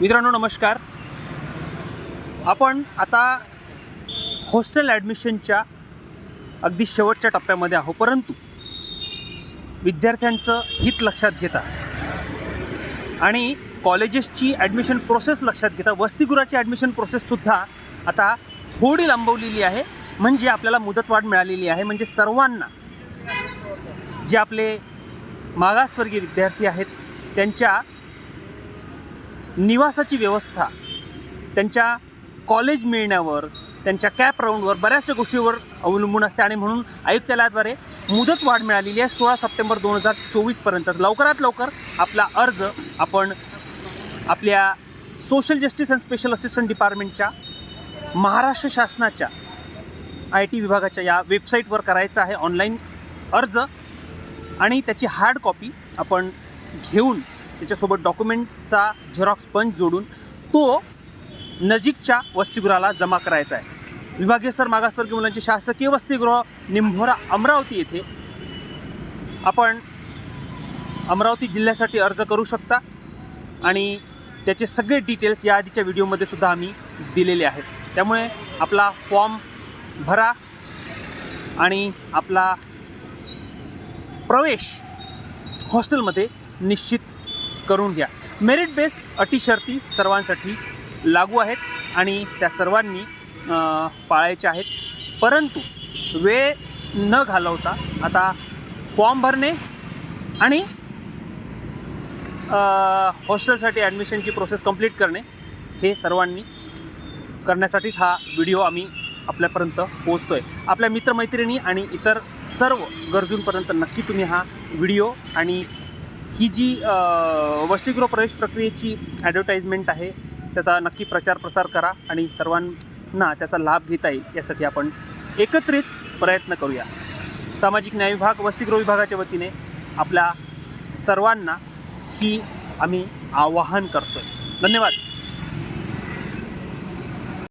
मित्रांनो नमस्कार. आपण आता हॉस्टेल ॲडमिशनच्या अगदी शेवटच्या टप्प्यामध्ये आहो परंतु विद्यार्थ्यांचं हित लक्षात घेता आणि कॉलेजेसची ॲडमिशन प्रोसेस लक्षात घेता वसतिगृहाची ॲडमिशन प्रोसेससुद्धा आता थोडी लांबवलेली आहे. म्हणजे आपल्याला मुदतवाढ मिळालेली आहे. म्हणजे सर्वांना जे आपले मागासवर्गीय विद्यार्थी आहेत त्यांच्या निवासाची व्यवस्था त्यांच्या कॉलेज मिळण्यावर त्यांच्या कॅप राऊंडवर बऱ्याचशा गोष्टीवर अवलंबून असते आणि म्हणून आयुक्तालयाद्वारे मुदत वाढ मिळालेली आहे. सोळा सप्टेंबर दोन हजार चोवीसपर्यंत लवकरात लवकर आपला अर्ज आपण आपल्या social justice and special assistant डिपार्टमेंटच्या Maharashtra शासनाच्या आय टी विभागाच्या या वेबसाईटवर करायचा आहे ऑनलाईन अर्ज. आणि त्याची हार्ड कॉपी आपण घेऊन त्याच्यासोबत डॉक्युमेंटचा झेरॉक्स पंच जोडून तो नजीकच्या वसतिगृहाला जमा करायचा आहे. विभागीय सर मागासवर्गीय मुलांचे शासकीय वसतिगृह निंभोरा अमरावती येथे आपण अमरावती जिल्ह्यासाठी अर्ज करू शकता आणि त्याचे सगळे डिटेल्स या आधीच्या व्हिडिओमध्ये सुद्धा आम्ही दिलेले आहेत. त्यामुळे आपला फॉर्म भरा आणि आपला प्रवेश हॉस्टेलमध्ये निश्चित करून घ्या. मेरिट बेस अटी शर्ती सर्वांसाठी लागू आहेत आणि त्या सर्वांनी पाळायच्या आहेत. परंतु वेळ न घालवता आता फॉर्म भरणे आणि हॉस्टेलसाठी ॲडमिशनची प्रोसेस कंप्लीट करणे हे सर्वांनी करण्यासाठीच हा व्हिडिओ आम्ही आपल्यापर्यंत पोहोचतो आहे आपल्या मित्रमैत्रिणी आणि इतर सर्व गरजूंपर्यंत नक्की तुम्ही हा व्हिडिओ आणि ही जी वसतिगृह प्रवेश प्रक्रियेची ॲडव्हर्टाईजमेंट आहे त्याचा नक्की प्रचार प्रसार करा आणि सर्वांना त्याचा लाभ घेता येईल यासाठी आपण एकत्रित प्रयत्न करूया. सामाजिक न्याय विभाग वसतिगृह विभागाच्या वतीने आपल्या सर्वांना ही आम्ही आवाहन करतो आहे धन्यवाद.